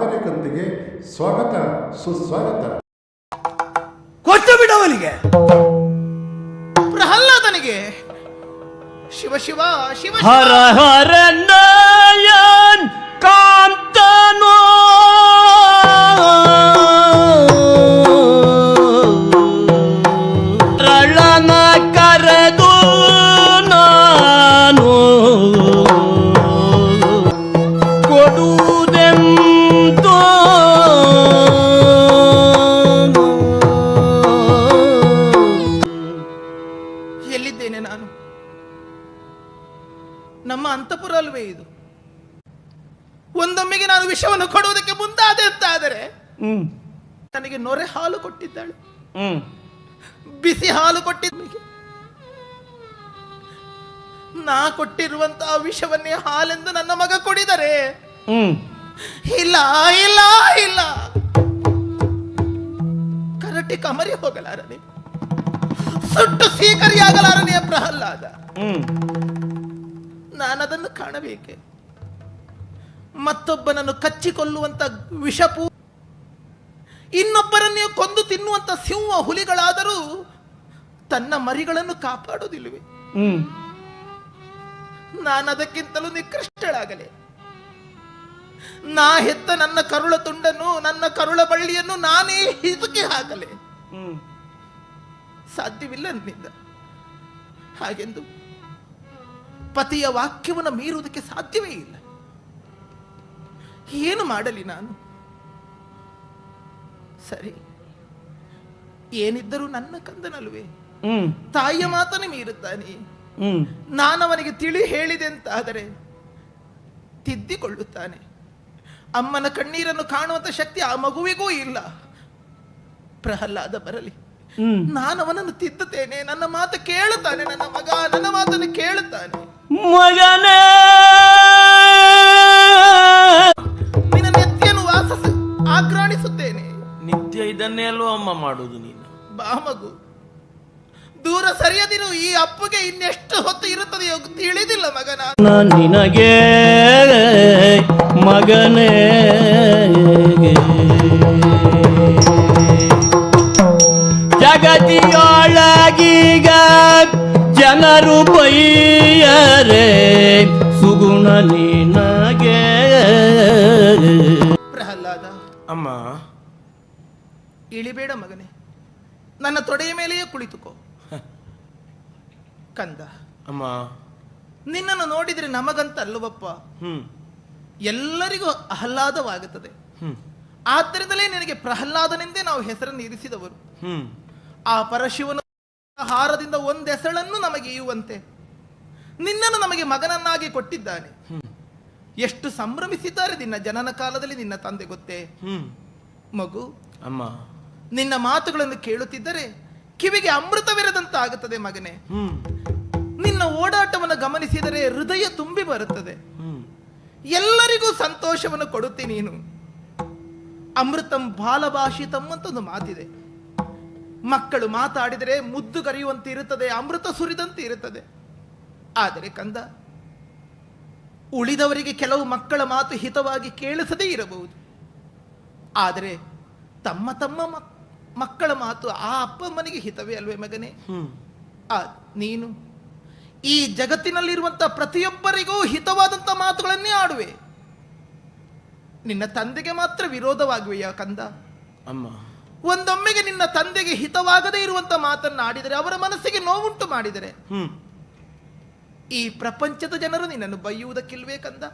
ಕಂತಿಗೆ ಸ್ವಾಗತ ಸುಸ್ವಾಗತ. ಕೊಟ್ಟು ಬಿಡವನಿಗೆ ಪ್ರಹ್ಲಾದನಿಗೆ. ಶಿವ ಶಿವ ಶಿವ ಶಿವ. ಹರ ಹರ ನಯನ್ ಕಾಂತನೋ. ರಳನ ಕರೆದು ಒಂದೊಮ್ಮೆಗೆ ನಾನು ವಿಷವನ್ನು ಕೊಡುವುದಕ್ಕೆ ಮುಂದಾದೆ ಅಂತಾದರೆ ನನಗೆ ನೊರೆ ಹಾಲು ಕೊಟ್ಟಿದ್ದಾಳೆ. ಬಿಸಿ ಹಾಲು ಕೊಟ್ಟಿದ್ದ ನಾ ಕೊಟ್ಟಿರುವಂತಹ ವಿಷವನ್ನೇ ಹಾಲೆಂದು ನನ್ನ ಮಗ ಕುಡಿದರೆ. ಇಲ್ಲ ಇಲ್ಲ ಇಲ್ಲ. ಕರಟಿ ಕಮರಿ ಹೋಗಲಾರನೆ. ಸುಟ್ಟು ಸೀಕರಿಯಾಗಲಾರನೆಯ ಪ್ರಹ್ಲಾದ. ಹ್ಮ್. ನಾನದನ್ನು ಕಾಣಬೇಕೆ? ಮತ್ತೊಬ್ಬನನ್ನು ಕಚ್ಚಿಕೊಲ್ಲುವಂತ ವಿಷಪು ಇನ್ನೊಬ್ಬರನ್ನೇ ಕೊಂದು ತಿನ್ನುವಂತ ಸಿಂಹ ಹುಲಿಗಳಾದರೂ ತನ್ನ ಮರಿಗಳನ್ನು ಕಾಪಾಡೋದಿಲ್ವೇ ನಾನು ನಾನದಕ್ಕಿಂತಲೂ ನಿಕೃಷ್ಟಳಾಗಲೆ. ನಾ ಹೆತ್ತ ನನ್ನ ಕರುಳ ತುಂಡನ್ನು ನನ್ನ ಕರುಳ ಬಳ್ಳಿಯನ್ನು ನಾನೇ ಹಿಸುಕಿ ಹಾಕಲೆ. ಸಾಧ್ಯವಿಲ್ಲ ನನ್ನಿಂದ ಹಾಗೆಂದು ಪತಿಯ ವಾಕ್ಯವನ್ನು ಮೀರುವುದಕ್ಕೆ ಸಾಧ್ಯವೇ ಇಲ್ಲ. ಏನು ಮಾಡಲಿ ನಾನು? ಸರಿ. ಏನಿದ್ದರೂ ನನ್ನ ಕಂದನಲ್ವೇ ತಾಯಿಯ ಮಾತನ್ನು ಮೀರುತ್ತಾನೆ. ನಾನು ನಾನವನಿಗೆ ತಿಳಿ ಹೇಳಿದೆ ಅಂತಾದರೆ ತಿದ್ದಿಕೊಳ್ಳುತ್ತಾನೆ. ಅಮ್ಮನ ಕಣ್ಣೀರನ್ನು ಕಾಣುವಂತ ಶಕ್ತಿ ಆ ಮಗುವಿಗೂ ಇಲ್ಲ. ಪ್ರಹ್ಲಾದ ಬರಲಿ. ನಾನು ಅವನನ್ನು ತಿದ್ದುತ್ತೇನೆ. ನನ್ನ ಮಾತು ಕೇಳುತ್ತಾನೆ. ನನ್ನ ಮಗ ನನ್ನ ಮಾತನ್ನು ಕೇಳುತ್ತಾನೆ. ಮಗನೇ! ವಾಸಿಸ ಆಕ್ರಾಣಿಸುತ್ತೇನೆ. ನಿತ್ಯ ಇದನ್ನೇ ಅಲ್ವಾ ಅಮ್ಮ ಮಾಡುದು ನೀನು? ಬಾ ಮಗು. ದೂರ ಸರಿಯದಿರು ಈ ಅಪ್ಪಗೆ ಇನ್ನೆಷ್ಟು ಹೊತ್ತು ಇರುತ್ತದೆಯೋ ತಿಳಿದಿಲ್ಲ ಮಗನ. ನಾನ್ ನಿನಗೆ ಮಗನೇ. ಜಗತಿಯೊಳಗೀಗ ಜನರು ಬೈಯರೆ ಸುಗುಣ ನೀನಗೆ. ಅಮ್ಮ. ಇಳಿಬೇಡ ಮಗನೇ. ನನ್ನ ತೊಡೆಯ ಮೇಲೆಯೇ ಕುಳಿತುಕೋ. ಕಂದ. ಅಮ್ಮ. ನಿನ್ನನ್ನು ನೋಡಿದ್ರೆ ನಮಗಂತ ಅಲ್ಲವಪ್ಪ. ಹ್ಮ್. ಎಲ್ಲರಿಗೂ ಆಹ್ಲಾದವಾಗುತ್ತದೆ. ಹ್ಮ್. ಆದ್ದರಿಂದಲೇ ನಿನಗೆ ಪ್ರಹ್ಲಾದನೆಂದೇ ನಾವು ಹೆಸರನ್ನು ಇರಿಸಿದವರು. ಹ್ಮ್. ಆ ಪರಶಿವನ ಹಾರದಿಂದ ಒಂದೆಸಳನ್ನು ನಮಗೆ ಇಯುವಂತೆ. ನಿನ್ನನ್ನು ನಮಗೆ ಮಗನನ್ನಾಗಿ ಕೊಟ್ಟಿದ್ದಾನೆ. ಹ್ಮ್. ಎಷ್ಟು ಸಂಭ್ರಮಿಸಿದ್ದಾರೆ ನಿನ್ನ ಜನನ ಕಾಲದಲ್ಲಿ ನಿನ್ನ ತಂದೆ ಗೊತ್ತೇ? ಮಗು ಅಮ್ಮ. ನಿನ್ನ ಮಾತುಗಳನ್ನು ಕೇಳುತ್ತಿದ್ದರೆ ಕಿವಿಗೆ ಅಮೃತವಿರದಂತ ಆಗುತ್ತದೆ ಮಗನೇ ನಿನ್ನ ಓಡಾಟವನ್ನು ಗಮನಿಸಿದರೆ ಹೃದಯ ತುಂಬಿ ಬರುತ್ತದೆ. ಎಲ್ಲರಿಗೂ ಸಂತೋಷವನ್ನು ಕೊಡುತ್ತಿ ನೀನು. ಅಮೃತಂ ಬಾಲಭಾಷಿತಂ ಅಂತ ಒಂದು ಮಾತಿದೆ. ಮಕ್ಕಳು ಮಾತಾಡಿದರೆ ಮುದ್ದು ಕರೆಯುವಂತೆ ಇರುತ್ತದೆ ಅಮೃತ ಸುರಿದಂತೆ ಇರುತ್ತದೆ ಆದರೆ ಕಂದ ಉಳಿದವರಿಗೆ ಕೆಲವು ಮಕ್ಕಳ ಮಾತು ಹಿತವಾಗಿ ಕೇಳಿಸದೇ ಇರಬಹುದು. ಆದರೆ ತಮ್ಮ ತಮ್ಮ ಮಕ್- ಮಕ್ಕಳ ಮಾತು ಆ ಅಪ್ಪ ಮನೆಗೆ ಹಿತವೇ ಅಲ್ವೇ ಮಗನೇ? ಆ ನೀನು ಈ ಜಗತ್ತಿನಲ್ಲಿರುವಂಥ ಪ್ರತಿಯೊಬ್ಬರಿಗೂ ಹಿತವಾದಂಥ ಮಾತುಗಳನ್ನೇ ಆಡುವೆ. ನಿನ್ನ ತಂದೆಗೆ ಮಾತ್ರ ವಿರೋಧವಾಗುವೆಯ ಕಂದ? ಅಮ್ಮ. ಒಂದೊಮ್ಮೆಗೆ ನಿನ್ನ ತಂದೆಗೆ ಹಿತವಾಗದೇ ಇರುವಂತ ಮಾತನ್ನು ಆಡಿದರೆ ಅವರ ಮನಸ್ಸಿಗೆ ನೋವುಂಟು ಮಾಡಿದರೆ ಈ ಪ್ರಪಂಚದ ಜನರು ನಿನ್ನನ್ನು ಬೈಯುವುದಕ್ಕಿಲ್ವೇ ಕಂದ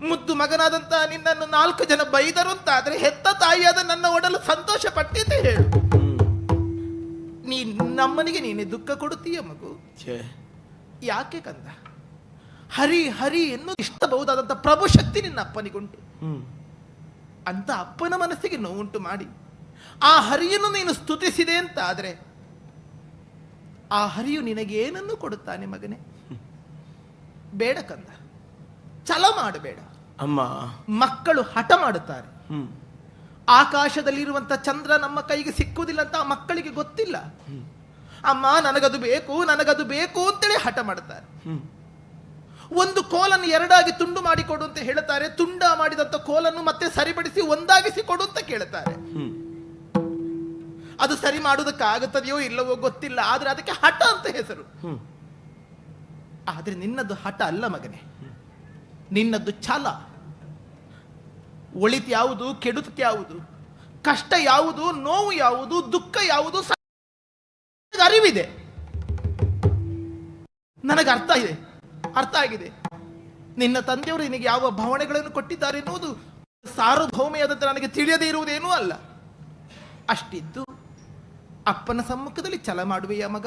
ಮುದ್ದು ಮಗನಾದಂತ ನಿನ್ನನ್ನು ನಾಲ್ಕು ಜನ ಬೈದರು ಅಂತ ಆದರೆ ಹೆತ್ತ ತಾಯಿಯಾದ ನನ್ನ ಒಡಲು ಸಂತೋಷ ಪಟ್ಟಿದ್ದೆ ಹೇಳು ನೀ ನಮ್ಮನಿಗೆ ನೀನೆ ದುಃಖ ಕೊಡುತ್ತೀಯ ಮಗು? ಯಾಕೆ ಕಂದ? ಹರಿ ಹರಿ ಎನ್ನು ಇಷ್ಟಬಹುದಾದಂಥ ಪ್ರಭು ಶಕ್ತಿ ನಿನ್ನ ಅಪ್ಪನಿಗುಂಟು. ಅಂತ ಅಪ್ಪನ ಮನಸ್ಸಿಗೆ ನೋವುಂಟು ಮಾಡಿ. ಆ ಹರಿಯನ್ನು ನೀನು ಸ್ತುತಿಸಿದೆ ಅಂತ ಆದ್ರೆ ಆ ಹರಿಯು ನಿನಗೇನನ್ನು ಕೊಡುತ್ತಾನೆ ಮಗನೇ? ಬೇಡ ಕಂದ. ಛಲ ಮಾಡಬೇಡ ಅಮ್ಮ. ಮಕ್ಕಳು ಹಠ ಮಾಡುತ್ತಾರೆ. ಆಕಾಶದಲ್ಲಿರುವಂತ ಚಂದ್ರ ನಮ್ಮ ಕೈಗೆ ಸಿಕ್ಕುವುದಿಲ್ಲ ಅಂತ ಆ ಮಕ್ಕಳಿಗೆ ಗೊತ್ತಿಲ್ಲ. ಅಮ್ಮ ನನಗದು ಬೇಕು ನನಗದು ಬೇಕು ಅಂತೇಳಿ ಹಠ ಮಾಡುತ್ತಾರೆ. ಒಂದು ಕೋಲನ್ನು ಎರಡಾಗಿ ತುಂಡು ಮಾಡಿಕೊಡು ಅಂತ ಹೇಳುತ್ತಾರೆ. ತುಂಡ ಮಾಡಿದಂತ ಕೋಲನ್ನು ಮತ್ತೆ ಸರಿಪಡಿಸಿ ಒಂದಾಗಿಸಿ ಕೊಡು ಅಂತ ಕೇಳ್ತಾರೆ ಅದು ಸರಿ ಮಾಡೋದಕ್ಕಾಗುತ್ತದೆಯೋ ಇಲ್ಲವೋ ಗೊತ್ತಿಲ್ಲ ಆದ್ರೆ ಅದಕ್ಕೆ ಹಠ ಅಂತ ಹೆಸರು. ಹ್ಮ್. ಆದ್ರೆ ನಿನ್ನದು ಹಠ ಅಲ್ಲ ಮಗನೇ. ನಿನ್ನದ್ದು ಛಲ. ಒಳಿತು ಯಾವುದು ಕೆಡುತ್ತ ಯಾವುದು ಕಷ್ಟ ಯಾವುದು ನೋವು ಯಾವುದು ದುಃಖ ಯಾವುದು ಅರಿವಿದೆ. ನನಗೆ ಅರ್ಥ ಇದೆ. ಅರ್ಥ ಆಗಿದೆ. ನಿನ್ನ ತಂದೆಯವರು ನಿನಗೆ ಯಾವ ಭಾವನೆಗಳನ್ನು ಕೊಟ್ಟಿದ್ದಾರೆ ಎನ್ನುವುದು ಸಾರ್ವಭೌಮೆಯಾದಂತೆ ನನಗೆ ತಿಳಿಯದೇ ಇರುವುದೇನೂ ಅಲ್ಲ. ಅಷ್ಟಿದ್ದು ಅಪ್ಪನ ಸಮ್ಮುಖದಲ್ಲಿ ಛಲ ಮಾಡುವೆಯ ಮಗ?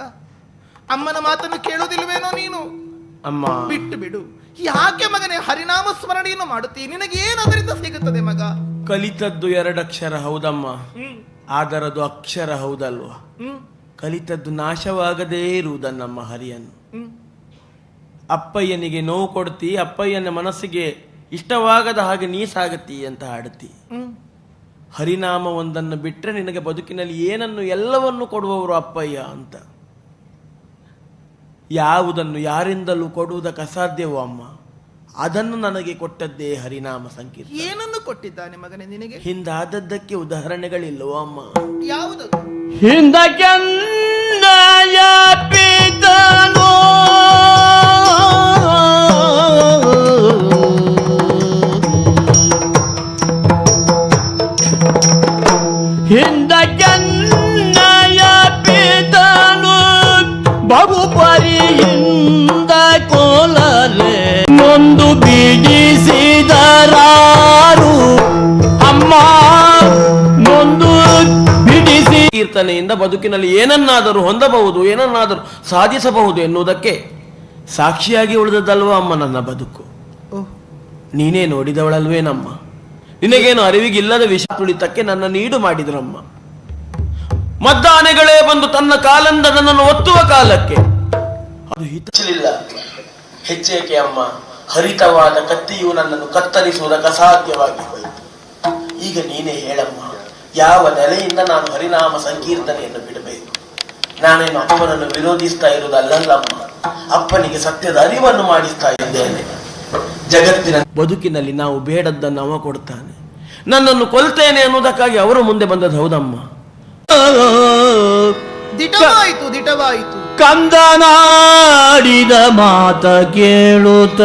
ಅಮ್ಮನ ಮಾತನ್ನು ಕೇಳುವುದಿಲ್ವೇನೋ ನೀನು? ಅಮ್ಮ. ಬಿಟ್ಟು ಬಿಡು. ಯಾಕೆ ಮಗನೇ ಹರಿನಾಮ ಸ್ಮರಣೆಯನ್ನು ಮಾಡುತ್ತೀ ನಿನಗೆ ಏನು ಅದರಿಂದ ಸಿಗುತ್ತದೆ ಮಗ? ಕಲಿತದ್ದು ಎರಡಕ್ಷರ ಹೌದಮ್ಮ. ಆದರದು ಅಕ್ಷರ ಹೌದಲ್ವಾ? ಕಲಿತದ್ದು ನಾಶವಾಗದೇ ಇರುವುದನ್ನಮ್ಮ ಹರಿಯನ್ನು. ಅಪ್ಪಯ್ಯನಿಗೆ ನೋವು ಕೊಡ್ತಿ ಅಪ್ಪಯ್ಯನ ಮನಸ್ಸಿಗೆ ಇಷ್ಟವಾಗದ ಹಾಗೆ ನೀ ಸಾಗತಿ ಅಂತ ಹಾಡುತ್ತಿ. ಹರಿನಾಮ ಒಂದನ್ನು ಬಿಟ್ಟರೆ ನಿನಗೆ ಬದುಕಿನಲ್ಲಿ ಏನನ್ನು ಎಲ್ಲವನ್ನು ಕೊಡುವವರು ಅಪ್ಪಯ್ಯ ಅಂತ. ಯಾವುದನ್ನು ಯಾರಿಂದಲೂ ಕೊಡುವುದಕ್ಕೆ ಅಸಾಧ್ಯವೋ ಅಮ್ಮ. ಅದನ್ನು ನನಗೆ ಕೊಟ್ಟದ್ದೇ ಹರಿನಾಮ ಸಂಕೀರ್ತ ಏನನ್ನು ಕೊಟ್ಟಿದ್ದಾನೆ ಮಗನೇ ನಿನಗೆ? ಹಿಂದಾದದ್ದಕ್ಕೆ ಉದಾಹರಣೆಗಳಿಲ್ಲವೋ ಅಮ್ಮ. ಯಾವುದು ಹಿಂದಕ್ಕೆಂದಯ ಕೀರ್ತನೆಯಿಂದ ಬದುಕಿನಲ್ಲಿ ಏನನ್ನಾದರೂ ಹೊಂದಬಹುದು ಏನನ್ನಾದರೂ ಸಾಧಿಸಬಹುದು ಎನ್ನುವುದಕ್ಕೆ ಸಾಕ್ಷಿಯಾಗಿ ಉಳಿದದ್ದಲ್ವ ಅಮ್ಮ ನನ್ನ ಬದುಕು? ನೀನೇ ನೀನೇ ನೋಡಿದವಳಲ್ವೇನಮ್ಮ ನಿನಗೇನು ಅರಿವಿಗಿಲ್ಲದ ವಿಷ ತುಳಿತಕ್ಕೆ ನನ್ನ ನೀಡು ಮಾಡಿದ್ರಮ್ಮ? ಮದ್ದಾನೆಗಳೇ ಬಂದು ತನ್ನ ಕಾಲಂದ ನನ್ನನ್ನು ಒತ್ತುವ ಕಾಲಕ್ಕೆ. ಅದು ಹಿತಲಿಲ್ಲ. ಹೆಚ್ಚೇಕೆ ಅಮ್ಮ? ಹರಿತವಾದ ಕತ್ತಿಯು ನನ್ನನ್ನು ಕತ್ತರಿಸುವುದಕ್ಕೆ ಅಸಾಧ್ಯವಾಗಿ ಹೋಯಿತು. ಈಗ ನೀನೇ ಹೇಳಮ್ಮ ಯಾವ ನೆಲೆಯಿಂದ ನಾನು ಹರಿನಾಮ ಸಂಕೀರ್ತನೆಯನ್ನು ಬಿಡಬೇಕು? ನಾನೇನು ಅಪ್ಪನನ್ನು ವಿರೋಧಿಸ್ತಾ ಇರುವುದಲ್ಲಲ್ಲಮ್ಮ ಅಪ್ಪನಿಗೆ ಸತ್ಯದ ಅರಿವನ್ನು ಮಾಡಿಸ್ತಾ ಇದ್ದೇನೆ. ಜಗತ್ತಿನ ಬದುಕಿನಲ್ಲಿ ನಾವು ಬೇಡದ್ದನ್ನು ಅವ ಕೊಡ್ತಾನೆ. ನನ್ನನ್ನು ಕೊಲ್ತೇನೆ ಅನ್ನೋದಕ್ಕಾಗಿ ಅವರು ಮುಂದೆ ಬಂದದ್ದು ಹೌದಮ್ಮ. ದಿಟವಾಯಿತು ದಿಟವಾಯಿತು. ಕಂದನಾಡಿದ ಮಾತ ಕೇಳುತ್ತ.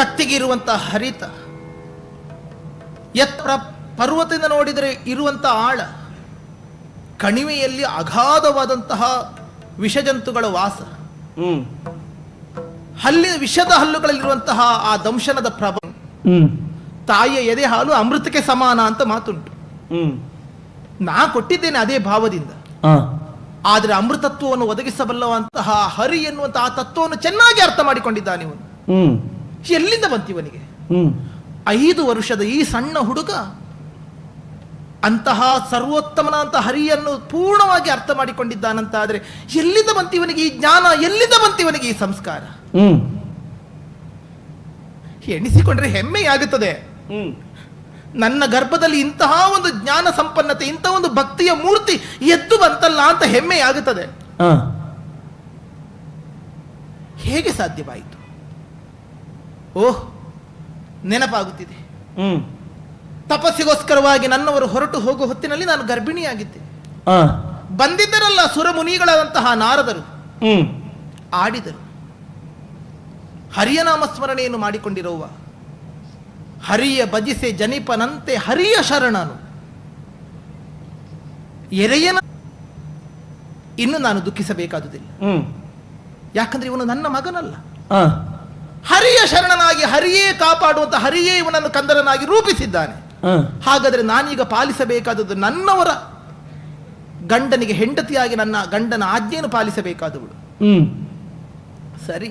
ಕತ್ತಿಗಿರುವಂತ ಹರಿತ ಎತ್ತರ ಪರ್ವತದಿಂದ ನೋಡಿದರೆ ಇರುವಂಥ ಆಳ ಕಣಿವೆಯಲ್ಲಿ ಅಗಾಧವಾದಂತಹ ವಿಷಜಂತುಗಳ ವಾಸ. ಹಲ್ಲಿ ವಿಷದ ಹಲ್ಲುಗಳಲ್ಲಿರುವಂತಹ ಆ ದಂಶನದ ಪ್ರಭ ತಾಯಿಯ ಎದೆ ಹಾಲು ಅಮೃತಕ್ಕೆ ಸಮಾನ ಅಂತ ಮಾತುಂಟು. ನಾ ಕೊಟ್ಟಿದ್ದೇನೆ ಅದೇ ಭಾವದಿಂದ. ಆದರೆ ಅಮೃತತ್ವವನ್ನು ಒದಗಿಸಬಲ್ಲವಂತಹ ಹರಿ ಎನ್ನುವಂತಹ ಆ ತತ್ವವನ್ನು ಚೆನ್ನಾಗಿ ಅರ್ಥ ಮಾಡಿಕೊಂಡಿದ್ದಾನೆ ಇವನು. ಎಲ್ಲಿಂದ ಬಂತಿವನಿಗೆ ಐದು ವರ್ಷದ ಈ ಸಣ್ಣ ಹುಡುಗ ಅಂತಹ ಅಂತ ಹರಿಯನ್ನು ಪೂರ್ಣವಾಗಿ ಅರ್ಥ ಮಾಡಿಕೊಂಡಿದ್ದಾನಂತಾದ್ರೆ ಎಲ್ಲಿಂದ ಬಂತಿವನಿಗೆ ಈ ಜ್ಞಾನ? ಎಲ್ಲಿಂದ ಬಂತಿವನಿಗೆ ಈ ಸಂಸ್ಕಾರ? ಎಣಿಸಿಕೊಂಡ್ರೆ ಹೆಮ್ಮೆಯಾಗುತ್ತದೆ ಹ್ಮ್. ನನ್ನ ಗರ್ಭದಲ್ಲಿ ಇಂತಹ ಒಂದು ಜ್ಞಾನ ಸಂಪನ್ನತೆ ಇಂತಹ ಒಂದು ಭಕ್ತಿಯ ಮೂರ್ತಿ ಎದ್ದು ಬಂತಲ್ಲ ಅಂತ ಹೆಮ್ಮೆಯಾಗುತ್ತದೆ ಹಾ. ಹೇಗೆ ಸಾಧ್ಯವಾಯಿತು? ಓಹ್ ನೆನಪಾಗುತ್ತಿದೆ. ಹ್ಮ್. ತಪಸ್ಸಿಗೋಸ್ಕರವಾಗಿ ನನ್ನವರು ಹೊರಟು ಹೋಗುವ ಹೊತ್ತಿನಲ್ಲಿ ನಾನು ಗರ್ಭಿಣಿಯಾಗಿದ್ದೆ. ಆ. ಬಂದಿದ್ದರಲ್ಲ ಸುರಮುನಿಗಳಾದಂತಹ ನಾರದರು. ಹ್ಮ್. ಆಡಿದರು. ಹರಿಯ ನಾಮ ಸ್ಮರಣೆಯನ್ನು ಮಾಡಿಕೊಂಡಿರುವ ಹರಿಯ ಬಜಿಸೆ ಜನಿಪನಂತೆ ಹರಿಯ ಶರಣನು. ಎರೆಯನ ಇನ್ನು ನಾನು ದುಃಖಿಸಬೇಕಾದುದಿಲ್ಲ. ಹ್ಮ್. ಯಾಕಂದ್ರೆ ಇವನು ನನ್ನ ಮಗನಲ್ಲ. ಆ. ಹರಿಯ ಶರಣನಾಗಿ ಹರಿಯೇ ಕಾಪಾಡುವಂತ ಹರಿಯೇ ಇವನನ್ನು ಕಂದರನಾಗಿ ರೂಪಿಸಿದ್ದಾನೆ. ಹಾಗಾದರೆ ನಾನೀಗ ಪಾಲಿಸಬೇಕಾದದ್ದು ನನ್ನವರ ಗಂಡನಿಗೆ ಹೆಂಡತಿಯಾಗಿ ನನ್ನ ಗಂಡನ ಆಜ್ಞೆಯನ್ನು ಪಾಲಿಸಬೇಕಾದವಳು. ಹ್ಮ್. ಸರಿ.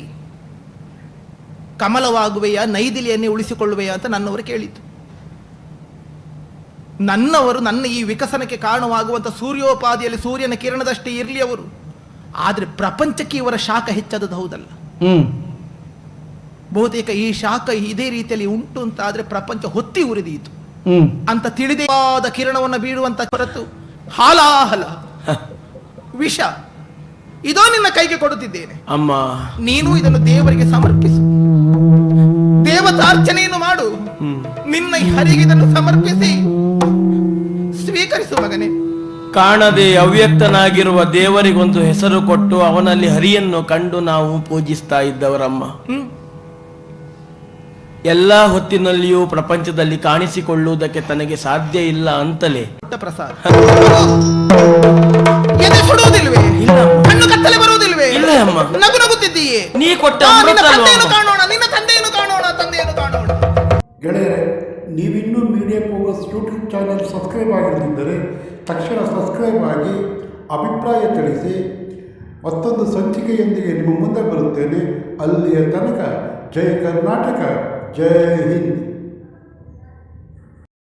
ಕಮಲವಾಗುವೆಯ ನೈದಿಲಿಯನ್ನೇ ಉಳಿಸಿಕೊಳ್ಳುವೆಯ ಅಂತ ನನ್ನವರು ಕೇಳಿತು ನನ್ನವರು ನನ್ನ ಈ ವಿಕಸನಕ್ಕೆ ಕಾರಣವಾಗುವಂತ ಸೂರ್ಯೋಪಾದಿಯಲ್ಲಿ ಸೂರ್ಯನ ಕಿರಣದಷ್ಟೇ ಇರಲಿ ಅವರು. ಆದರೆ ಪ್ರಪಂಚಕ್ಕೆ ಇವರ ಶಾಖ ಹೆಚ್ಚಾದದ್ದು ಹೌದಲ್ಲ. ಹ್ಮ್. ಬಹುತೇಕ ಈ ಶಾಖ ಇದೇ ರೀತಿಯಲ್ಲಿ ಉಂಟು ಅಂತ ಆದರೆ ಪ್ರಪಂಚ ಹೊತ್ತಿ ಉರಿದೀತು. ಅಂತ ತಿಳಿದೇವಾದ ಕಿರಣವನ್ನು ಬೀಳುವಂತ ಹೊರತು ಹಾಲಾಹಲ ವಿಷ ಇದೋ ನಿನ್ನ ಕೈಗೆ ಕೊಡುತ್ತಿದ್ದೇನೆ. ಅಮ್ಮ. ನೀನು ಇದನ್ನು ದೇವರಿಗೆ ಸಮರ್ಪಿಸು. ದೇವತಾರ್ಚನೆಯನ್ನು ಮಾಡು. ನಿನ್ನ ಹರಿಗೆ ಇದನ್ನು ಸಮರ್ಪಿಸಿ. ಸ್ವೀಕರಿಸು ಮಗನೇ. ಕಾಣದೆ ಅವ್ಯಕ್ತನಾಗಿರುವ ದೇವರಿಗೊಂದು ಹೆಸರು ಕೊಟ್ಟು ಅವನಲ್ಲಿ ಹರಿಯನ್ನು ಕಂಡು ನಾವು ಪೂಜಿಸ್ತಾ ಇದ್ದವರಮ್ಮ. ಎಲ್ಲ ಹೊತ್ತಿನಲ್ಲಿಯೂ ಪ್ರಪಂಚದಲ್ಲಿ ಕಾಣಿಸಿಕೊಳ್ಳುವುದಕ್ಕೆ ತನಗೆ ಸಾಧ್ಯ ಇಲ್ಲ ಅಂತಲೇ. ಪ್ರಸಾದ ಇಲ್ಲ. ಕಣ್ಣು ಕತ್ತಲೆ ಬರುವುದಿಲ್ವೇ? ಇಲ್ಲ ಅಮ್ಮ. ನಗು ನಗುತ್ತಿದ್ದೀಯೇ? ನೀ ಕೊಟ್ಟ ನಿನ್ನ ಅಮೃತ ಅಲ್ವಾ ತಂದೆಯನ್ನು ಅಮ್ಮ? ಕಾಣೋಣ ನಿನ್ನ ತಂದೆಯನ್ನು ಕಾಣೋಣ ತಂದೆಯನ್ನು ಕಾಣೋಣ. ಗೆಳೆಯರೆ ನೀವಿನ್ನೂ media focus YouTube channel subscribe ಆಗಿರದಿದ್ದರೆ ತಕ್ಷಣ ಸಬ್ಸ್ಕ್ರೈಬ್ ಆಗಿ ಅಭಿಪ್ರಾಯ ತಿಳಿಸಿ. ಮತ್ತೊಂದು ಸಂಚಿಕೆಯೊಂದಿಗೆ ನಿಮ್ಮ ಮುಂದೆ ಬರುತ್ತೇನೆ. ಅಲ್ಲಿಯ ತನಕ ಜಯ ಕರ್ನಾಟಕ. جاهد